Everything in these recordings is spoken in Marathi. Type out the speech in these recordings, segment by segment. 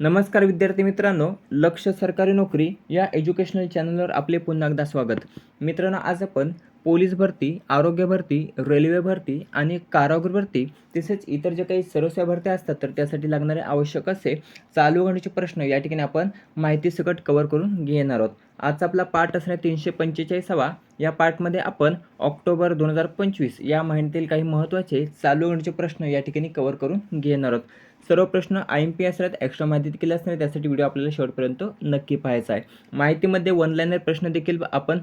नमस्कार विद्यार्थी मित्रांनो लक्ष सरकारी नोकरी या एज्युकेशनल चॅनलवर आपले पुन्हा एकदा स्वागत. मित्रांनो आज आपण पोलीस भरती आरोग्य भरती रेल्वे भरती आणि कारागृह भरती तसेच इतर जे काही सर्वसेवा भरत्या असतात तर त्यासाठी लागणारे आवश्यक असे चालू घडण्याचे प्रश्न या ठिकाणी आपण माहिती सकट कव्हर करून घेणार आहोत. आजचा आपला पाठ असणार तीनशे पंचेचाळीसावा. या पार्टमध्ये आपण ऑक्टोबर दोन हजार पंचवीस या महिन्यातील काही महत्त्वाचे चालू घडण्याचे प्रश्न या ठिकाणी कव्हर करून घेणार आहोत. सर्व प्रश्न आय एम पी असतात एक्स्ट्रा माहिती देखील असणार त्यासाठी व्हिडिओ आपल्याला शेवटपर्यंत नक्की पाहायचा आहे. माहितीमध्ये वन लाईनर प्रश्न देखील आपण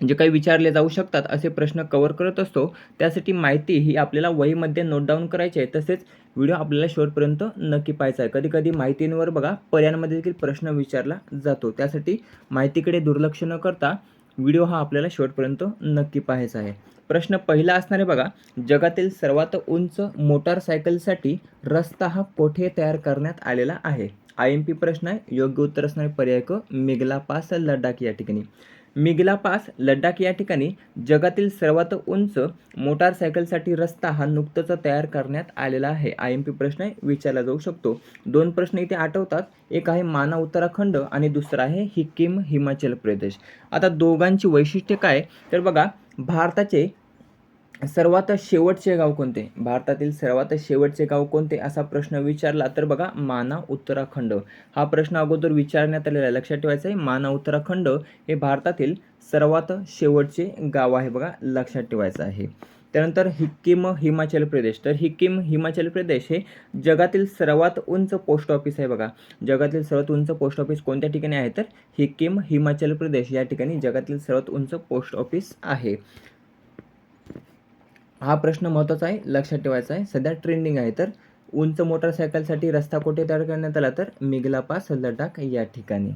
जे काही विचारले जाऊ शकतात असे प्रश्न कवर करत असतो. त्यासाठी माहिती ही आपल्याला वहीमध्ये नोट डाऊन करायची आहे तसेच व्हिडिओ आपल्याला शेवटपर्यंत नक्की पाहायचा आहे. कधी कधी माहितींवर बघा पर्यायांमध्ये देखील प्रश्न विचारला जातो. त्यासाठी माहितीकडे दुर्लक्ष न करता व्हिडिओ हा आपल्याला शेवटपर्यंत नक्की पाहायचा आहे. प्रश्न पहिला असणार आहे बघा जगातील सर्वात उंच मोटारसायकलसाठी रस्ता हा कोठे तयार करण्यात आलेला आहे? आय एम पी प्रश्न आहे योग्य उत्तर असणारे पर्याय क मिगला पास लडाख या ठिकाणी. मिगला पास लडाख या ठिकाणी जगातील सर्वात उंच मोटारसायकलसाठी रस्ता हा नुकताच तयार करण्यात आलेला आहे. आय एम पी प्रश्न विचारला जाऊ शकतो. दोन प्रश्न इथे आठवतात एक आहे माना उत्तराखंड आणि दुसरा आहे हिक्किम हिमाचल प्रदेश. आता दोघांची वैशिष्ट्य काय? तर बघा भारताचे सर्वात शेवटचे गाव कोणते? भारतातील सर्वात शेवटचे गाव कोणते? असा प्रश्न विचारला तर बघा माना उत्तराखंड. हा प्रश्न अगोदर विचारण्यात आलेला आहे. लक्षात ठेवायचा आहे माना उत्तराखंड हे भारतातील सर्वात शेवटचे गाव आहे बघा लक्षात ठेवायचं आहे. त्यानंतर हिक्कीम हिमाचल प्रदेश. तर हिक्कीम हिमाचल प्रदेश हे जगातील सर्वात उंच पोस्ट ऑफिस आहे बघा. जगातील सर्वात उंच पोस्ट ऑफिस कोणत्या ठिकाणी आहे? तर हिक्कीम हिमाचल प्रदेश या ठिकाणी जगातील सर्वात उंच पोस्ट ऑफिस आहे. हा प्रश्न महत्त्वाचा आहे लक्षात ठेवायचा आहे. सध्या ट्रेंडिंग आहे. तर उंच मोटरसायकलसाठी रस्ता कुठे तयार करण्यात आला? तर मिगला पास लडाख या ठिकाणी.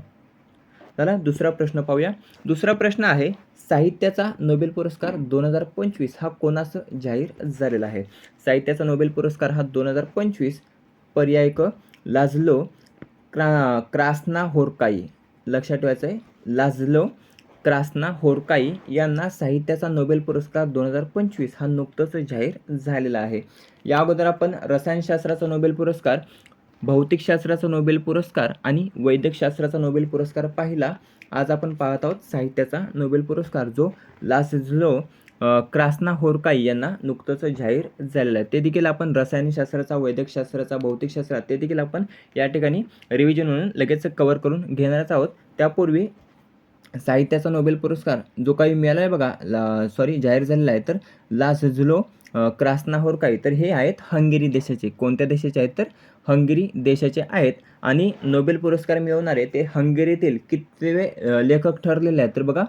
चला दुसरा प्रश्न पाहूया. दुसरा प्रश्न आहे साहित्याचा नोबेल पुरस्कार दोन हजार पंचवीस हा कोणास जाहीर झालेला आहे? साहित्याचा नोबेल पुरस्कार हा दोन हजार पंचवीस पर्याय क लाजलो क्रा क्रासना होरकाई. लक्षात ठेवायचं आहे लाजलो क्रासना होरकाई यांना साहित्याचा नोबेल पुरस्कार दोन हजार पंचवीस हा नुकतंच जाहीर झालेला आहे. या अगोदर आपण रसायनशास्त्राचा नोबेल पुरस्कार भौतिकशास्त्राचा नोबेल पुरस्कार आणि वैद्यकशास्त्राचा नोबेल पुरस्कार पाहिला. आज आपण पाहत आहोत साहित्याचा नोबेल पुरस्कार जो लासझलो क्रासना होरकाई यांना नुकतंच जाहीर झालेलं आहे. ते देखील आपण रसायनशास्त्राचा वैद्यकशास्त्राचा भौतिकशास्त्र ते देखील आपण या ठिकाणी रिव्हिजन म्हणून लगेच कवर करून घेणारच आहोत. त्यापूर्वी साहित्याचा नोबेल पुरस्कार जो काही मिळाला आहे बघा ला सॉरी जाहीर झालेला आहे तर लासझलो क्रासना होरकाई. तर हे आहेत हंगेरी देशाचे. कोणत्या देशाचे आहेत तर हंगेरी देशाचे आहेत आणि नोबेल पुरस्कार मिळवणारे ते हंगेरीतील कितवे लेखक ठरलेले आहेत? तर बघा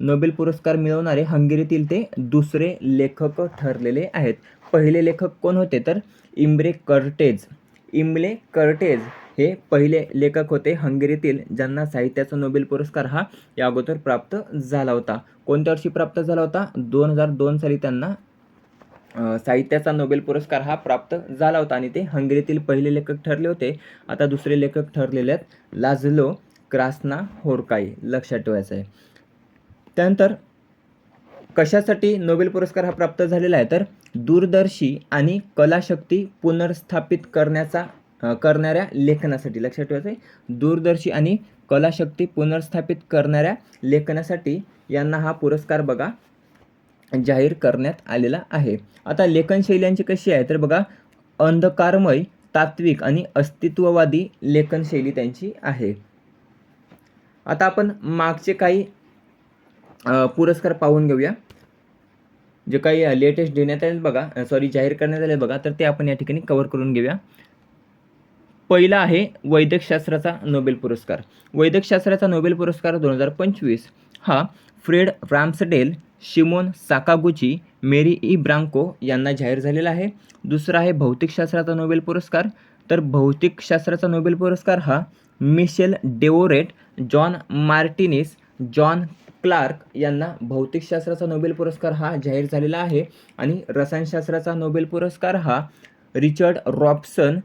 नोबेल पुरस्कार मिळवणारे हंगेरीतील ते दुसरे लेखक ठरलेले आहेत. पहिले लेखक कोण होते? तर इम्ब्रे कर्टेज इम्ले कर्टेज हे पहिले लेखक होते हंगेरीतील ज्यांना साहित्याचा नोबेल पुरस्कार हा या अगोदर प्राप्त झाला होता. कोणत्या वर्षी प्राप्त झाला होता? दोन हजार दोन साली त्यांना साहित्याचा नोबेल पुरस्कार हा प्राप्त झाला होता आणि ते हंगेरीतील पहिले लेखक ठरले होते. आता दुसरे लेखक ठरलेले आहेत लाझलो क्रासना होरकाई लक्षात ठेवायचं आहे त्यानंतर कशासाठी नोबेल पुरस्कार हा प्राप्त झालेला आहे? तर दूरदर्शी आणि कलाशक्ती पुनर्स्थापित करण्याचा करणाऱ्या लेखनासाठी लक्षात ठेवायचं आहे दूरदर्शी आणि कलाशक्ती पुनर्स्थापित करणाऱ्या लेखनासाठी यांना हा पुरस्कार बघा. जाहीर करण्यात आलेला आहे. आता लेखनशैल्यांची कशी आहे? तर बघा अंधकारमय तात्विक आणि अस्तित्ववादी लेखनशैली त्यांची आहे. आता आपण मागचे काही पुरस्कार पाहून घेऊया. जे काही लेटेस्ट देण्यात आले बघा सॉरी जाहीर करण्यात आले बघा तर ते आपण या ठिकाणी कवर करून घेऊया. पहिला आहे वैद्यकशास्त्राचा नोबेल पुरस्कार. वैद्यकशास्त्राचा नोबेल पुरस्कार दोन हजार पंचवीस. हा Fred Ramsdell Shimon Sakaguchi Mary E Brunkow यांना जाहीर झालेला आहे. दुसरा आहे भौतिकशास्त्राचा नोबेल पुरस्कार. तर भौतिकशास्त्राचा नोबेल पुरस्कार हा Michel Devoret John Martinis John Clarke यांना भौतिकशास्त्राचा नोबेल पुरस्कार हा जाहीर झालेला आहे. आणि रसायनशास्त्राचा नोबेल पुरस्कार हा Richard Robson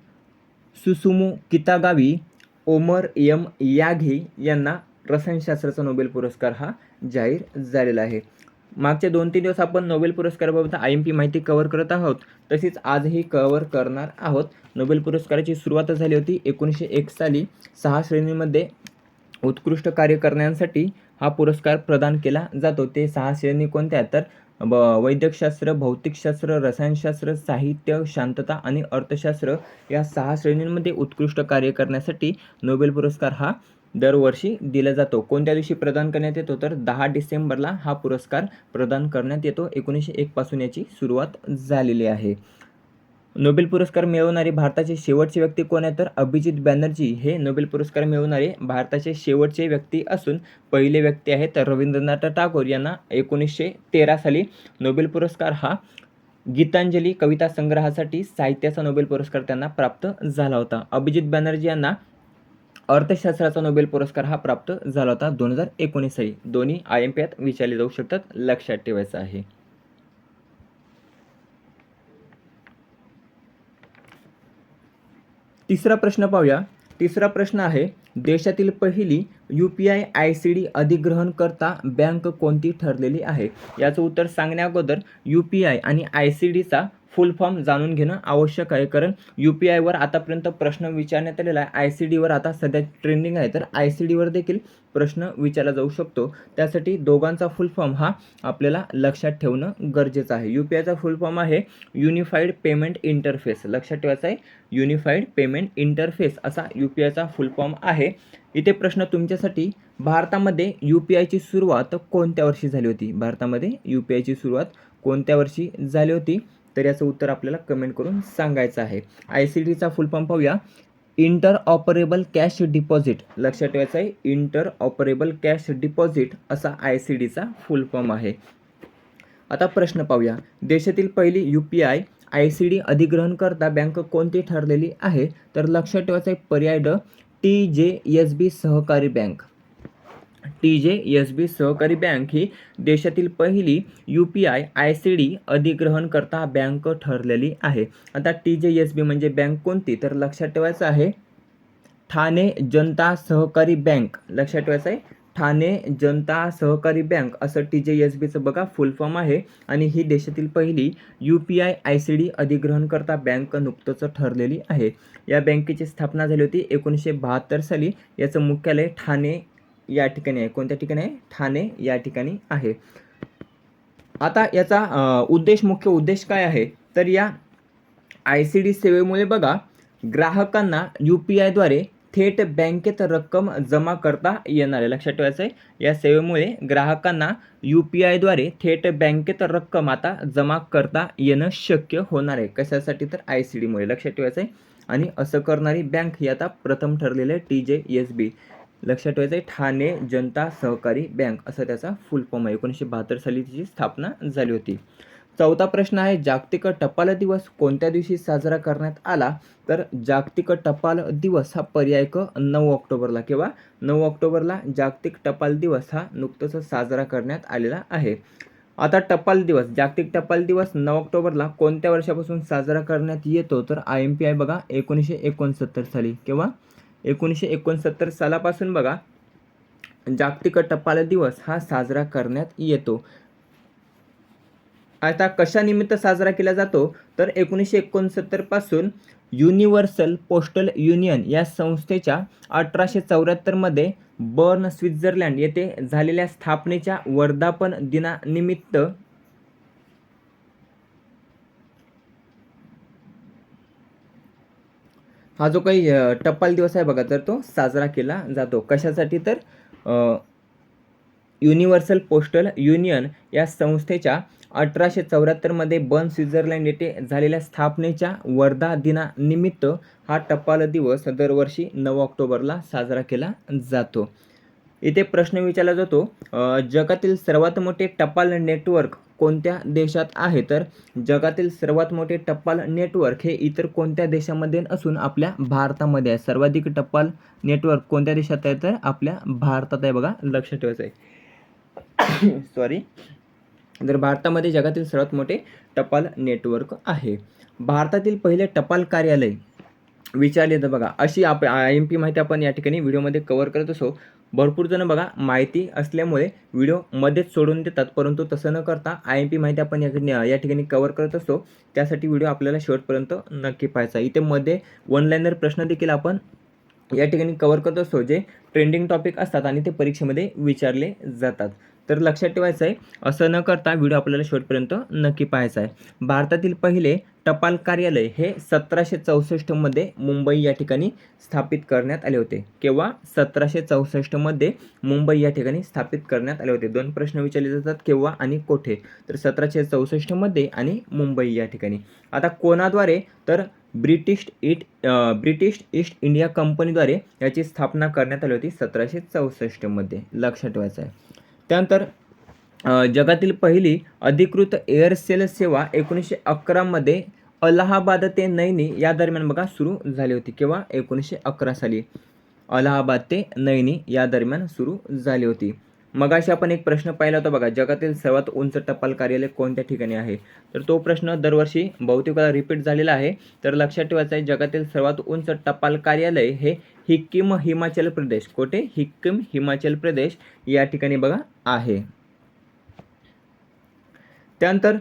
Susumu Kitagawa Omar M Yaghi यांना रसायनशास्त्राचा नोबेल पुरस्कार हा जाहीर झालेला आहे. मागचे दोन तीन दिवस आपण नोबेल पुरस्काराबाबत आय एम पी माहिती कव्हर करत आहोत. तशीच आजही कव्हर करणार आहोत. नोबेल पुरस्काराची सुरुवात झाली होती एकोणीसशे एक साली. सहा श्रेणींमध्ये उत्कृष्ट कार्य करण्यासाठी हा पुरस्कार प्रदान केला जातो. ते सहा श्रेणी कोणत्या? तर ब वैद्यकशास्त्र भौतिकशास्त्र रसायनशास्त्र साहित्य शांतता आणि अर्थशास्त्र या सहा श्रेणींमध्ये उत्कृष्ट कार्य करण्यासाठी नोबेल पुरस्कार हा दरवर्षी दिला जातो. कोणत्या दिवशी प्रदान करण्यात येतो? तर दहा डिसेंबरला हा पुरस्कार प्रदान करण्यात येतो. एकोणीसशे एकपासून याची सुरुवात झालेली आहे. नोबेल पुरस्कार मिळवणारे भारताचे शेवटचे व्यक्ती कोण आहे? तर अभिजित बॅनर्जी हे नोबेल पुरस्कार मिळवणारे भारताचे शेवटचे व्यक्ती असून पहिले व्यक्ती आहेत रवींद्रनाथ टागोर यांना एकोणीसशे तेरा साली नोबेल पुरस्कार हा गीतांजली कविता संग्रहासाठी साहित्याचा नोबेल पुरस्कार त्यांना प्राप्त झाला होता. अभिजित बॅनर्जी यांना अर्थशास्त्राचा नोबेल पुरस्कार हा प्राप्त झाला होता दोन हजार एकोणीस साली. दोन्ही आय एम पी यात विचारले जाऊ शकतात लक्षात ठेवायचं आहे. तिसरा प्रश्न पाहूया. तिसरा प्रश्न आहे देशातील पहिली U P I I C D अधिग्रहणकर्ता bank कोणती ठरलेली आहे? याचं उत्तर सांगण्या अगोदर यू पी आय आणि आय सी डीचा फुल फॉर्म जाणून घेणं आवश्यक आहे. कारण यू पी आयवर आतापर्यंत प्रश्न विचारण्यात आलेला आहे. आय सी डीवर आता सध्या ट्रेंडिंग आहे. तर आय सी डीवर देखील प्रश्न विचारला जाऊ शकतो. त्यासाठी दोघांचा फुल फॉर्म हा आपल्याला लक्षात ठेवणं गरजेचं आहे. यू पी आयचा फुल फॉर्म आहे युनिफाईड पेमेंट इंटरफेस लक्षात ठेवायचा आहे. युनिफाईड पेमेंट इंटरफेस असा यू पी आयचा फुल फॉर्म आहे. इथे प्रश्न तुमच्यासाठी. भारतामध्ये यू पी आयची सुरुवात कोणत्या वर्षी झाली होती? भारतामध्ये यू पी आयची सुरुवात कोणत्या वर्षी झाली होती? तर याचं उत्तर आपल्याला कमेंट करून सांगायचं आहे. आय सी डीचा फुल फॉर्म पाहूया. इंटर ऑपरेबल कॅश डिपॉझिट लक्षात ठेवायचं आहे इंटर ऑपरेबल कॅश डिपॉझिट असा आय सी डीचा फुल फॉर्म आहे. आता प्रश्न पाहूया. देशातील पहिली U P I I C D अधिग्रहणकर्ता bank कोणती ठरलेली आहे? तर लक्षात ठेवायचं आहे पर्याय ड टी जे एस बी सहकारी bank. T J S B सहकारी बँक ही देशातील पहिली U P I I C D अधिग्रहणकर्ता bank ठरलेली आहे. आता टी जे एस बी म्हणजे बँक कोणती? तर लक्षात ठेवायचं आहे ठाणे जनता सहकारी बँक. लक्षात ठेवायचं आहे ठाणे जनता सहकारी बँक. असं टी जे एस बीचं बघा फुल फॉर्म आहे. आणि ही देशातील पहिली U P I I C D अधिग्रहणकर्ता bank नुकतंच ठरलेली आहे. या बँकेची स्थापना झाली होती एकोणीसशे बहात्तर साली. याचं मुख्यालय ठाणे या ठिकाणी आहे. कोणत्या ठिकाणी आहे? ठाणे या ठिकाणी आहे. आता याचा उद्देश मुख्य उद्देश काय आहे? तर या आय सी डी सेवेमुळे बघा ग्राहकांना यू पी आयद्वारे थेट बँकेत रक्कम जमा करता येणार आहे. लक्षात ठेवायचं आहे या सेवेमुळे ग्राहकांना यू पी आयद्वारे थेट बँकेत रक्कम आता जमा करता येणं शक्य होणार आहे. कशासाठी? तर आय सी डीमुळे लक्षात ठेवायचं आहे. आणि असं करणारी बँक ही आता प्रथम ठरलेली आहे टी जे एस बी लक्षात ठेवायचं आहे ठाणे जनता सहकारी बँक असं त्याचा फुल फॉर्म आहे. एकोणीसशे बहात्तर साली तिची स्थापना झाली होती. चौथा प्रश्न आहे जागतिक टपाल दिवस कोणत्या दिवशी साजरा करण्यात आला? तर जागतिक टपाल दिवस हा पर्याय क नऊ ऑक्टोबरला किंवा नऊ ऑक्टोबरला जागतिक टपाल दिवस हा नुकतंच साजरा करण्यात आलेला आहे. आता टपाल दिवस जागतिक टपाल दिवस नऊ ऑक्टोबरला कोणत्या वर्षापासून साजरा करण्यात येतो? तर आय एम पी आय बघा एकोणीसशे एकोणसत्तर साली किंवा एकोणीसशे एकोणसत्तर सालापासून बघा जागतिक टपाल दिवस हा साजरा करण्यात येतो. आता कशानिमित्त साजरा केला जातो? तर एकोणीसशे एकोणसत्तरपासून युनिव्हर्सल पोस्टल युनियन या संस्थेच्या अठराशे चौऱ्याहत्तरमध्ये बर्न स्वित्झर्लंड येथे झालेल्या स्थापनेच्या वर्धापन दिनानिमित्त हा जो काही टपाल दिवस आहे बघा तर तो साजरा केला जातो. कशासाठी तर युनिव्हर्सल पोस्टल युनियन या संस्थेच्या अठराशे चौऱ्याहत्तरमध्ये बर्न स्वित्झर्लंड येथे झालेल्या स्थापनेच्या वर्धा दिनानिमित्त हा टपाल दिवस दरवर्षी नऊ ऑक्टोबरला साजरा केला जातो. इथे प्रश्न विचारला जातो जगातील सर्वात मोठे टपाल नेटवर्क कोणत्या देशात आहे? तर जगातील सर्वात मोठे टपाल नेटवर्क हे इतर कोणत्या देशामध्ये असून आपल्या भारतामध्ये आहे. सर्वाधिक टपाल नेटवर्क कोणत्या देशात आहे? तर आपल्या भारतात आहे बघा. लक्ष ठेवायचं आहे. सॉरी तर भारतामध्ये जगातील सर्वात मोठे टपाल नेटवर्क आहे. भारतातील पहिले टपाल कार्यालय विचारले तर बघा अशी आप आय एम पी माहिती आपण या ठिकाणी व्हिडिओमध्ये कवर करत असो. भरपूर जण बघा माहिती असल्यामुळे व्हिडिओ मध्येच सोडून देतात. परंतु तसं न करता आय एम पी माहिती आपण या या ठिकाणी कवर करत असतो. त्यासाठी व्हिडिओ आपल्याला शेवटपर्यंत नक्की पाहायचा. इथे मध्ये वन लाईनर प्रश्न देखील आपण या ठिकाणी कवर करत असतो जे ट्रेंडिंग टॉपिक असतात आणि ते परीक्षेमध्ये विचारले जातात. तर लक्षात ठेवायचं आहे असं न करता व्हिडिओ आपल्याला शेवटपर्यंत नक्की पाहायचा आहे. भारतातील पहिले टपाल कार्यालय हे सतराशे चौसष्टमध्ये मुंबई या ठिकाणी स्थापित करण्यात आले होते. केव्हा? सतराशे चौसष्टमध्ये मुंबई या ठिकाणी स्थापित करण्यात आले होते. दोन प्रश्न विचारले जातात केव्हा आणि कोठे? तर सतराशे चौसष्टमध्ये आणि मुंबई या ठिकाणी. आता कोणाद्वारे? तर British it British East India कंपनीद्वारे याची स्थापना करण्यात आली होती सतराशे चौसष्टमध्ये लक्षात ठेवायचं आहे. त्यानंतर जगातील पहिली अधिकृत एअरसेल सेवा एकोणीसशे अकरामध्ये अलाहाबाद ते नैनी या दरम्यान बघा सुरू झाली होती किंवा एकोणीसशे अकरा साली अलाहाबाद ते नैनी या दरम्यान सुरू झाली होती. मगाशी आपण एक प्रश्न पाहिला होता बघा जगातील सर्वात उंच टपाल कार्यालय कोणत्या ठिकाणी आहे? तर तो प्रश्न दरवर्षी बहुतेक वेळा रिपीट झालेला आहे. तर लक्षात ठेवायचं आहे जगातील सर्वात उंच टपाल कार्यालय हे हिक्कीम हिमाचल प्रदेश. कोठे? हिक्कीम हिमाचल प्रदेश या ठिकाणी बघा आहे. त्यानंतर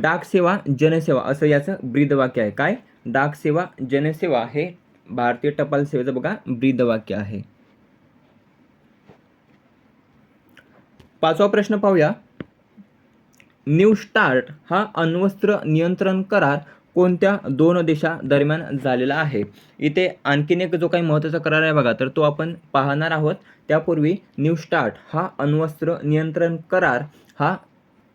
डाक सेवा जनसेवा असं याचं ब्रीदवाक्य आहे. काय? डाक सेवा जनसेवा हे भारतीय टपाल सेवेचं बघा ब्रीदवाक्य आहे. पाचवा प्रश्न पाहूया. न्यू स्टार्ट हा अण्वस्त्र नियंत्रण करार कोणत्या दोन देशादरम्यान झालेला आहे? इथे आणखीन एक जो काही महत्त्वाचा करार आहे बघा तर तो आपण पाहणार आहोत. त्यापूर्वी न्यू स्टार्ट हा अण्वस्त्र नियंत्रण करार हा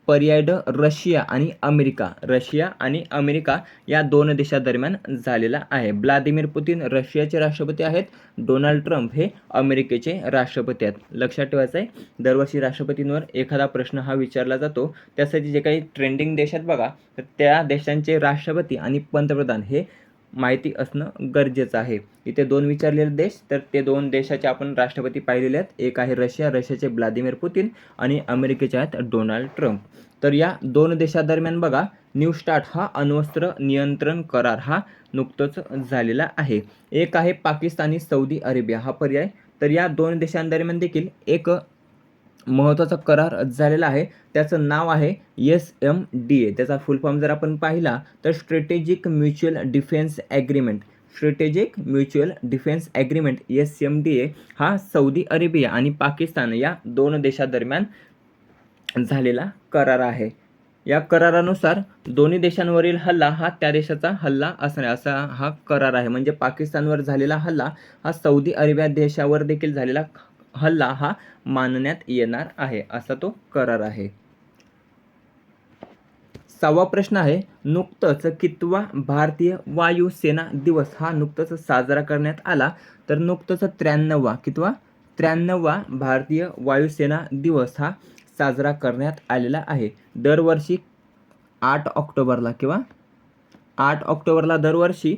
पर्याय ड रशिया आणि अमेरिका. रशिया आणि अमेरिका या दोन देशादरम्यान झालेला आहे. व्लादिमीर पुतीन रशियाचे राष्ट्रपती आहेत. डोनाल्ड ट्रम्प हे अमेरिकेचे राष्ट्रपती आहेत. लक्षात ठेवायचं आहे दरवर्षी राष्ट्रपतींवर एखादा प्रश्न हा विचारला जातो. त्यासाठी जे काही ट्रेंडिंग देशात बघा तर त्या देशांचे राष्ट्रपती आणि पंतप्रधान हे माहिती असणं गरजेचं आहे. इथे दोन विचारलेले देश तर ते दोन देशाचे आपण राष्ट्रपती पाहिलेले आहेत. एक आहे रशिया रशियाचे व्लादिमीर पुतीन आणि अमेरिकेचे आहेत डोनाल्ड ट्रम्प. तर या दोन देशादरम्यान बघा न्यू स्टार्ट हा अण्वस्त्र नियंत्रण करार हा नुकतंच झालेला आहे. एक आहे पाकिस्तानी सौदी अरेबिया हा पर्याय. तर या दोन देशांदरम्यान देखील एक महत्त्वाचा करार झालेला आहे. त्याचं नाव आहे एस एम डी ए त्याचा फुल फॉर्म जर आपण पाहिला तर strategic mutual defence agreement strategic mutual defence agreement S M D A हा सौदी अरेबिया आणि पाकिस्तान या दोन देशादरम्यान झालेला करार आहे. या करारानुसार दोन्ही देशांवरील हल्ला हा त्या देशाचा हल्ला असणे असा हा करार आहे. म्हणजे पाकिस्तानवर झालेला हल्ला हा सौदी अरेबिया देशावर देखील झालेला हल्ला हा मानण्यात येणार आहे असा तो करार आहे. सहावा प्रश्न आहे नुकतंच कितवा भारतीय वायुसेना दिवस हा नुकतंच साजरा करण्यात आला? तर नुकतंच त्र्याण्णववा कितवा? त्र्याण्णववा भारतीय वायुसेना दिवस हा साजरा करण्यात आलेला आहे. दरवर्षी आठ ऑक्टोबरला किंवा आठ ऑक्टोबरला दरवर्षी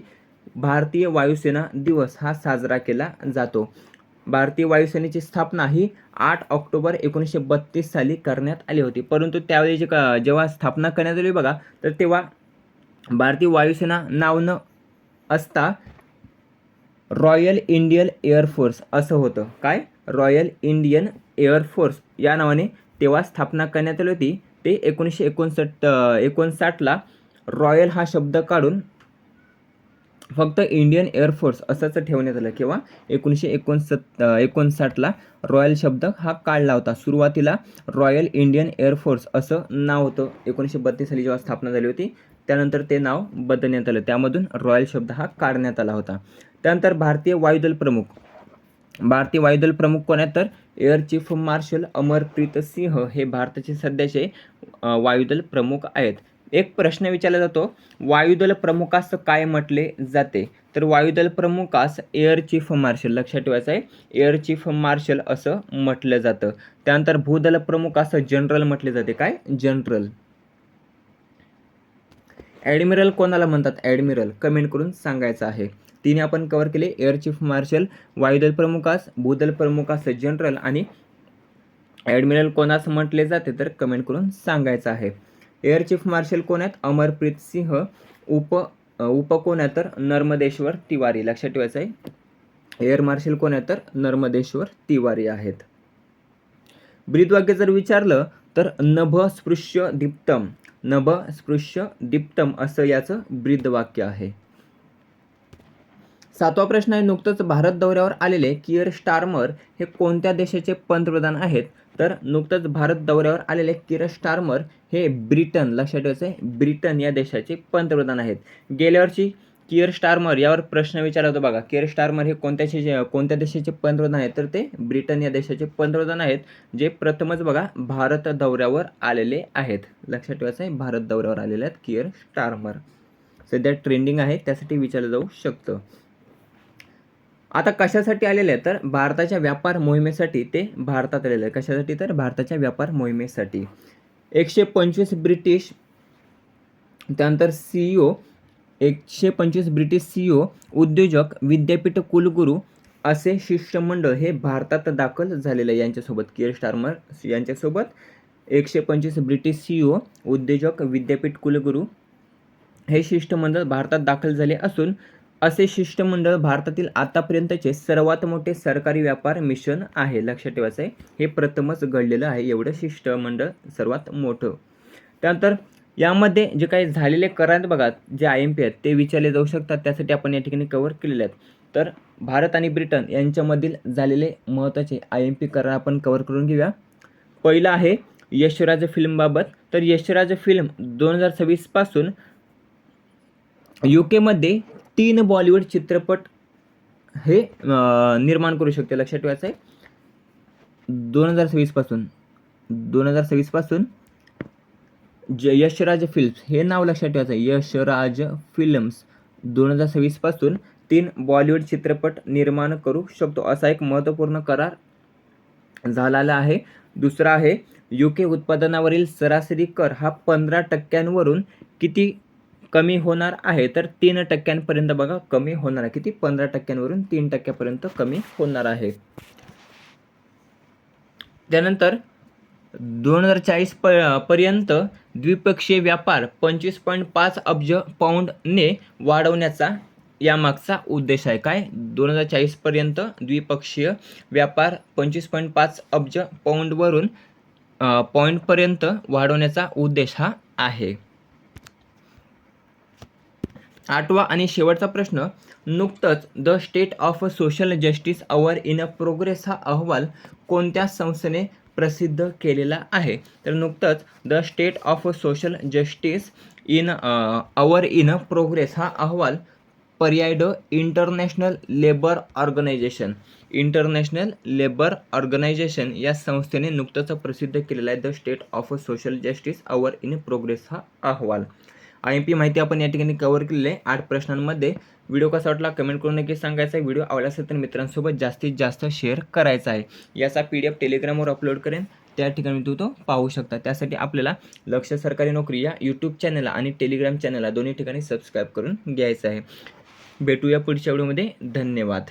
भारतीय वायुसेना दिवस हा साजरा केला जातो. भारतीय वायुसेनेची स्थापना ही आठ ऑक्टोबर एकोणीसशे बत्तीस साली करण्यात आली होती. परंतु त्यावेळी जे जेव्हा स्थापना करण्यात आली बघा तर तेव्हा भारतीय वायुसेना नाव न असता रॉयल इंडियन एअरफोर्स असं होतं. काय? रॉयल इंडियन एअरफोर्स या नावाने तेव्हा स्थापना करण्यात आली होती. ते एकोणीसशे एकोणसष्ट एकोणसाठला रॉयल हा शब्द काढून फक्त इंडियन एअरफोर्स असंच ठेवण्यात आलं. किंवा एकोणीसशे एकोणसत् एकोणसाठला रॉयल शब्द हा काढला होता. सुरुवातीला रॉयल इंडियन एअरफोर्स असं नाव होतं. एकोणीसशे बत्तीस साली जेव्हा स्थापना झाली होती त्यानंतर ते नाव बदलण्यात आलं. त्यामधून रॉयल शब्द हा काढण्यात आला होता. त्यानंतर भारतीय वायुदल प्रमुख भारतीय वायुदल प्रमुख कोण आहेत तर? Air chief marshal Amarpreet Singh हे भारताचे सध्याचे वायुदल प्रमुख आहेत. एक प्रश्न विचारला जातो वायुदल प्रमुखास काय म्हटले जाते? तर वायुदल प्रमुखास एअर चीफ मार्शल लक्षात ठेवायचं आहे एअर चीफ मार्शल असं म्हटलं जातं. त्यानंतर भूदल प्रमुखास जनरल म्हटले जाते काय? जनरल ॲडमिरल कोणाला म्हणतात? ॲडमिरल कमेंट करून सांगायचं आहे. तिने आपण कवर केले एअर चीफ मार्शल वायुदल प्रमुखास भूदल प्रमुखास जनरल आणि ॲडमिरल कोणास म्हटले जाते? तर कमेंट करून सांगायचं आहे. एअर चीफ मार्शल कोण आहेत? अमरप्रीत सिंह उप उप कोण आहे तर नर्मदेश्वर तिवारी. लक्षात ठेवायचं आहे. एअर मार्शल कोण आहे तर नर्मदेश्वर तिवारी आहेत. ब्रीदवाक्य जर विचारलं तर नभ स्पृश्य दीप्तम नभ स्पृश्य दीप्तम असं याचं ब्रीदवाक्य आहे. सातवा प्रश्न आहे नुकतंच भारत दौऱ्यावर आलेले कियर स्टार्मर हे कोणत्या देशाचे पंतप्रधान आहेत? तर नुकतंच भारत दौऱ्यावर आलेले किर स्टार्मर हे ब्रिटन लक्षात ठेवायचं आहे ब्रिटन या देशाचे पंतप्रधान आहेत. गेल्या वर्षी किअर स्टार्मर यावर प्रश्न विचारला होता बघा किअर स्टार्मर हे कोणत्या देशाचे कोणत्या देशाचे पंतप्रधान आहेत? तर ते ब्रिटन या देशाचे पंतप्रधान आहेत जे प्रथमच बघा भारत दौऱ्यावर आलेले आहेत. लक्षात ठेवायचं आहे भारत दौऱ्यावर आलेले आहेत किअर स्टार्मर. सध्या ट्रेंडिंग आहे त्यासाठी विचारलं जाऊ शकतं. आता कशासाठी आलेले तर? भारताच्या व्यापार मोहिमेसाठी ते भारतात आलेले आहे कशासाठी तर? भारताच्या व्यापार मोहिमेसाठी. एकशे पंचवीस ब्रिटिश त्यानंतर सीईओ एकशे पंचवीस ब्रिटिश सीईओ उद्योजक विद्यापीठ कुलगुरू असे शिष्टमंडळ हे भारतात दाखल झालेले आहे यांच्यासोबत. कियर स्टार्मर यांच्यासोबत. एकशे पंचवीस ब्रिटिश सीईओ उद्योजक विद्यापीठ कुलगुरू हे शिष्टमंडळ भारतात दाखल झाले असून असे शिष्टमंडळ भारतातील आतापर्यंतचे सर्वात मोठे सरकारी व्यापार मिशन आहे. लक्षात ठेवायचं आहे हे प्रथमच घडलेलं आहे. एवढं शिष्टमंडळ सर्वात मोठं. त्यानंतर यामध्ये जे काही झालेले करार आहेत बघा जे आय एम पी आहेत ते विचारले जाऊ शकतात. त्यासाठी आपण या ठिकाणी कवर केलेले आहेत. तर भारत आणि ब्रिटन यांच्यामधील झालेले महत्त्वाचे आय एम पी करार आपण कवर करून घेऊया. पहिलं आहे यशराज फिल्मबाबत तर यशराज फिल्म दोन हजार सव्वीसपासून यू केमध्ये तीन बॉलिवूड चित्रपट हे निर्माण करू शकते. लक्षात ठेवायचं आहे. दोन हजार सव्वीसपासून दोन हजार सव्वीसपासून ज यशराज फिल्म्स हे नाव लक्षात ठेवायचं आहे. यशराज फिल्म्स दोन हजार सव्वीसपासून तीन बॉलिवूड चित्रपट निर्माण करू शकतो. असा एक महत्त्वपूर्ण करार झालेला आहे. दुसरा आहे यू के उत्पादनावरील सरासरी कर हा पंधरा टक्क्यांवरून किती कमी होणार आहे तर तीन टक्क्यांपर्यंत बघा कमी होणार आहे. किती? पंधरा टक्क्यांवरून तीन टक्क्यापर्यंत कमी होणार आहे. त्यानंतर दोन हजार चाळीस प पर्यंत द्विपक्षीय व्यापार पंचवीस पॉईंट पाच अब्ज पाऊंडने वाढवण्याचा यामागचा उद्देश आहे. काय? दोन हजार चाळीसपर्यंत द्विपक्षीय व्यापार पंचवीस पॉईंट पाच अब्ज पाऊंडवरून पॉईंटपर्यंत वाढवण्याचा उद्देश हा आहे. आठवा आणि शेवटचा प्रश्न नुकतंच the state of social justice our in progress हा अहवाल कोणत्या संस्थेने प्रसिद्ध केलेला आहे? तर नुकतंच the state of social justice in our in progress हा अहवाल पर्याय international labour organisation international labour organisation या संस्थेने नुकतंच प्रसिद्ध केलेला आहे the state of social justice our in progress हा अहवाल. आय एम पी माहिती आपण या ठिकाणी कव्हर केलेली आहे. आठ प्रश्नांमध्ये व्हिडिओ कसा वाटला कमेंट करून नक्की सांगायचा आहे. व्हिडिओ आवडला असेल तर मित्रांसोबत जास्तीत जास्त शेअर करायचा आहे. याचा पी डी एफ टेलिग्रामवर अपलोड करेन. त्या ठिकाणी तू तो पाहू शकता. त्यासाठी आपल्याला लक्ष सरकारी नोकरी या यूट्यूब चॅनलला आणि टेलिग्राम चॅनलला दोन्ही ठिकाणी सबस्क्राईब करून घ्यायचं आहे. भेटूया पुढच्या व्हिडिओमध्ये धन्यवाद.